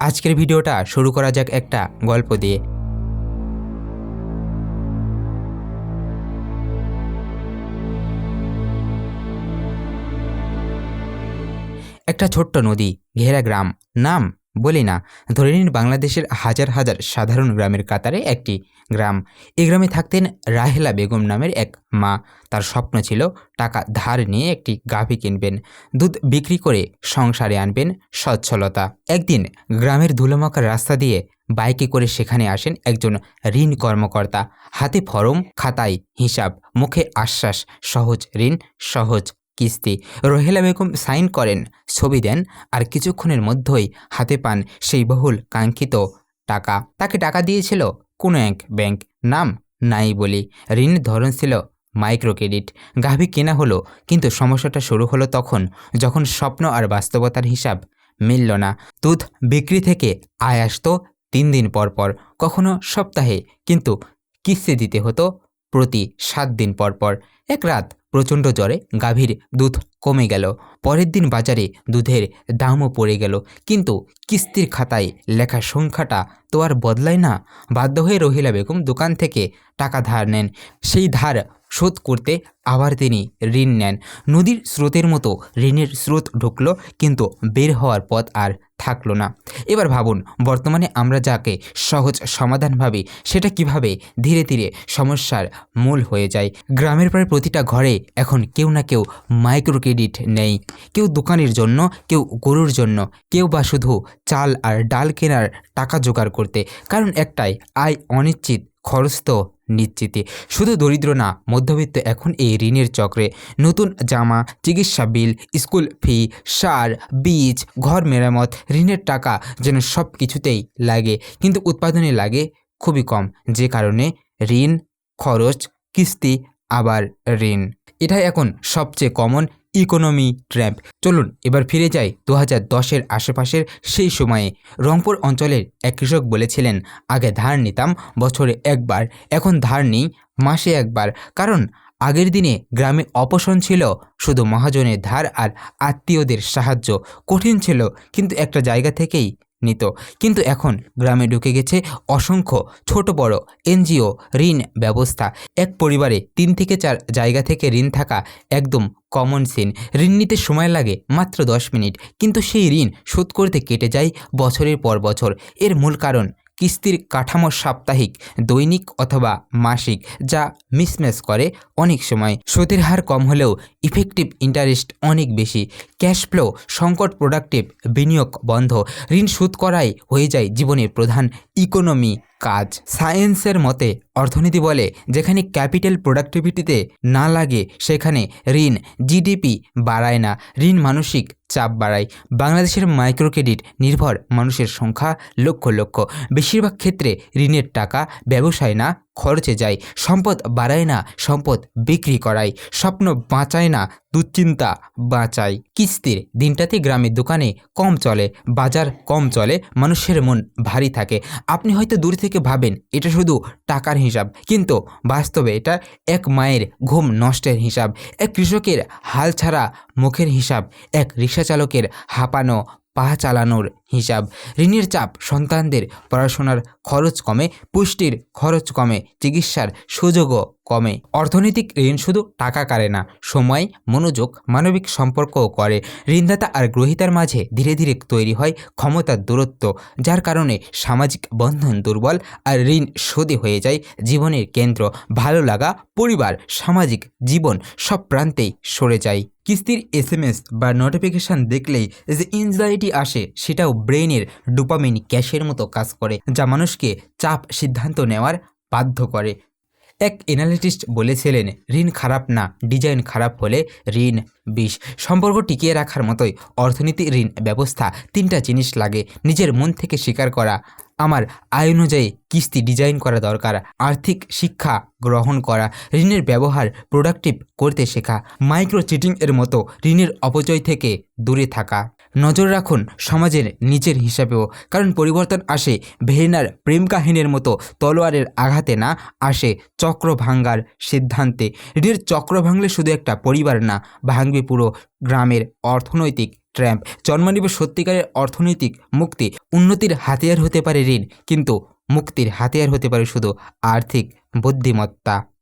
আজকের ভিডিওটা শুরু করা যাক একটা গল্প দিয়ে। একটা ছোট্ট নদী ঘেরা গ্রাম নাম বলি না, ধরে নিন বাংলাদেশের হাজার হাজার সাধারণ গ্রামের কাতারে একটি গ্রাম। এই গ্রামে থাকতেন রাহেলা বেগম নামের এক মা। তার স্বপ্ন ছিল টাকা ধার নিয়ে একটি গাভী কিনবেন, দুধ বিক্রি করে সংসারে আনবেন সচ্ছলতা। একদিন গ্রামের ধুলোমাকার রাস্তা দিয়ে বাইকে করে সেখানে আসেন একজন ঋণ কর্মকর্তা। হাতে ফরম, খাতায় হিসাব, মুখে আশ্বাস, সহজ ঋণ, সহজ কিস্তি। রোহেলা বেগম সাইন করেন, ছবি দেন আর কিছুক্ষণের মধ্যেই হাতে পান সেই বহুল কাঙ্ক্ষিত টাকা। তাকে টাকা দিয়েছিল কোনো এক ব্যাংক, নাম নাই বলি। ঋণের ধরন ছিল মাইক্রো ক্রেডিট গাভী কেনা হলো, কিন্তু সমস্যাটা শুরু হলো তখন, যখন স্বপ্ন আর বাস্তবতার হিসাব মিলল না। দুধ বিক্রি থেকে আয় আসতো তিন দিন পর পর, কখনো সপ্তাহে, কিন্তু কিস্তি দিতে হতো প্রতি সাত দিন পর পর। এক রাত প্রচণ্ড জ্বরে গাভীর দুধ কমে গেল। পরের দিন বাজারে দুধের দামও পড়ে গেল। কিন্তু কিস্তির খাতায় লেখা সংখ্যাটা তো আর বদলায় না। বাধ্য হয়ে রহিলা বেগম দোকান থেকে টাকা ধার নেন। সেই ধার শোধ করতে আবার তিনি ঋণ নেন। নদীর স্রোতের মতো ঋণের স্রোত ঢুকলো, কিন্তু বের হওয়ার পথ আর থাকল না। এবার ভাবুন, বর্তমানে আমরা যাকে সহজ সমাধান ভাবি, সেটা কীভাবে ধীরে ধীরে সমস্যার মূল হয়ে যায়। গ্রামের প্রায় প্রতিটা ঘরে এখন কেউ না কেউ মাইক্রো ক্রেডিট নেই। কেউ দোকানের জন্য, কেউ গরুর জন্য, কেউ বা শুধু চাল আর ডাল কেনার টাকা জোগাড় করতে। কারণ একটাই, আয় অনিশ্চিত। খরচ তো নিশ্চিতই। শুধু দরিদ্র না, মধ্যবিত্ত এখন এই ঋণের চক্রে। নতুন জামা, চিকিৎসা বিল, স্কুল ফি, সার, বীজ, ঘর মেরামত, ঋণের টাকা যেন সব কিছুতেই লাগে। কিন্তু উৎপাদনে লাগে খুবই কম, যে কারণে ঋণ, খরচ, কিস্তি, আবার ঋণ। এটাই এখন সবচেয়ে কমন ইকোনমি ট্র্যাম্প চলুন, এবার ফিরে যাই দু হাজার দশের আশেপাশের সেই সময়ে। রংপুর অঞ্চলের এক কৃষক বলেছিলেন, আগে ধার নিতাম, বছরে একবার। এখন ধার নিই, মাসে একবার। কারণ, আগের দিনে গ্রামে অপশন ছিল, শুধু মহাজনের ধার আর আত্মীয়দের সাহায্য। কঠিন ছিল, কিন্তু একটা জায়গা থেকেই নিত। কিন্তু এখন গ্রামে ঢুকে গেছে অসংখ্য ছোট বড় এনজিও, ঋণ ব্যবস্থা। এক পরিবারে তিন থেকে চার জায়গা থেকে ঋণ থাকা একদম কমন সিন ঋণ নিতে সময় লাগে মাত্র দশ মিনিট। কিন্তু সেই ঋণ শোধ করতে কেটে যায় বছরের পর বছর। এর মূল কারণ কিস্তির কাঠামো সাপ্তাহিক, দৈনিক অথবা মাসিক, যা মিসম্যাচ করে অনেক সময়। সুদের হার কম হলেও ইফেক্টিভ ইন্টারেস্ট অনেক বেশি। ক্যাশ ফ্লো, সংকট প্রোডাক্টিভ, বিনিয়োগ বন্ধ, ঋণ সুদ করাই হয়ে যায় জীবনের প্রধান ইকোনমি। কাজ। সায়েন্সের মতে, অর্থনীতি বলে, যেখানে ক্যাপিটাল প্রোডাক্টিভিটিতে না লাগে, সেখানে ঋণ, জিডিপি বাড়ায় না, ঋণ মানসিক চাপ বাড়ায়। বাংলাদেশের মাইক্রো ক্রেডিট নির্ভর মানুষের সংখ্যা লক্ষ লক্ষ। বেশিরভাগ ক্ষেত্রে ঋণের টাকা ব্যবসায় না খরচে যায়। সম্পদ বাড়ায় না, সম্পদ বিক্রি করায়। স্বপ্ন বাঁচায় না, দুশ্চিন্তা বাঁচায়। কিস্তির দিনটাতে গ্রামের দোকানে কম চলে, বাজার কম চলে, মানুষের মন ভারী থাকে। আপনি হয়তো দূর থেকে ভাবেন, এটা শুধু টাকার হিসাব। কিন্তু বাস্তবে এটা এক মায়ের ঘুম নষ্টের হিসাব, এক কৃষকের হাল ছাড়া মুখের হিসাব, এক রিক্সা চালকের হাঁপানো, পা চালানোর হিসাব। ঋণের চাপ, সন্তানদের পড়াশোনার খরচ কমে, পুষ্টির খরচ কমে, চিকিৎসার সুযোগও কমে। অর্থনৈতিক ঋণ শুধু টাকা কাড়ে না, সময়, মনোযোগ, মানবিক সম্পর্কও করে। ঋণদাতা আর গ্রহীতার মাঝে ধীরে ধীরে তৈরি হয় ক্ষমতার দূরত্ব, যার কারণে সামাজিক বন্ধন দুর্বল আর ঋণ শোধে হয়ে যায় জীবনের কেন্দ্র। ভালো লাগা, পরিবার, সামাজিক জীবন সব প্রান্তেই সরে যায়। কিস্তির এস এম এস বা নোটিফিকেশান দেখলেই যে এনজাইটি আসে, সেটাও ব্রেনের ডোপামিন ক্যাশের মতো কাজ করে, যা মানুষকে চাপ সিদ্ধান্ত নেওয়ার বাধ্য করে। এক এনালিটিস্ট বলেছিলেন, ঋণ খারাপ না, ডিজাইন খারাপ হলে ঋণ বিষ। সম্পর্ক টিকিয়ে রাখার মতোই অর্থনীতি, ঋণ ব্যবস্থা তিনটা জিনিস লাগে, নিজের মন থেকে স্বীকার করা। আমার আয় অনুযায়ী কিস্তি ডিজাইন করা দরকার, আর্থিক শিক্ষা গ্রহণ করা, ঋণের ব্যবহার প্রোডাক্টিভ করতে শেখা মাইক্রো চিটিং এর মতো ঋণের অপচয় থেকে দূরে থাকা। নজর রাখুন সমাজের নিচের হিসাবেও। কারণ পরিবর্তন আসে ভেরিনার প্রেম কাহিনীর মতো, তলোয়ারের আঘাতে না আসে চক্র ভাঙ্গার সিদ্ধান্তে। ঋণের চক্র ভাঙলে শুধু একটা পরিবার না, ভাঙবে পুরো গ্রামের অর্থনৈতিক ট্র্যাম্প। জন্ম সত্যিকারের অর্থনৈতিক মুক্তি, উন্নতির হাতিয়ার হতে পারে ঋণ, কিন্তু মুক্তির হাতিয়ার হতে পারে শুধু আর্থিক বুদ্ধিমত্তা।